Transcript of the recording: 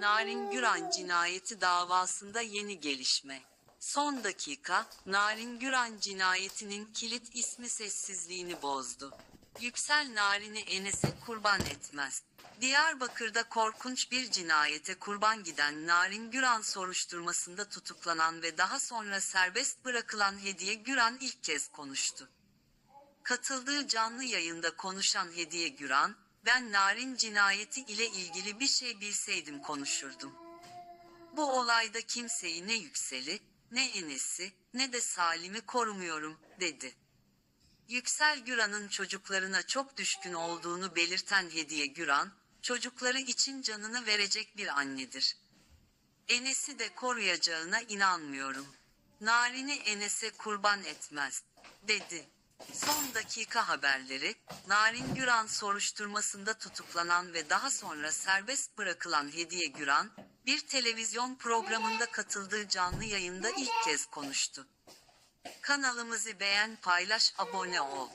Narin Güran cinayeti davasında yeni gelişme. Son dakika, Narin Güran cinayetinin kilit ismi sessizliğini bozdu. Yüksel Narin'i Enes'e kurban etmez. Diyarbakır'da korkunç bir cinayete kurban giden Narin Güran soruşturmasında tutuklanan ve daha sonra serbest bırakılan Hediye Güran ilk kez konuştu. Katıldığı canlı yayında konuşan Hediye Güran, ben Narin cinayeti ile ilgili bir şey bilseydim konuşurdum. Bu olayda kimseyi ne Yüksel'i, ne Enes'i, ne de Salim'i korumuyorum, dedi. Yüksel Güran'ın çocuklarına çok düşkün olduğunu belirten Hediye Güran, çocukları için canını verecek bir annedir. Enes'i de koruyacağına inanmıyorum. Narin'i Enes'e kurban etmez, dedi. Son dakika haberleri, Narin Güran soruşturmasında tutuklanan ve daha sonra serbest bırakılan Hediye Güran, bir televizyon programında katıldığı canlı yayında ilk kez konuştu. Kanalımızı beğen, paylaş, abone ol.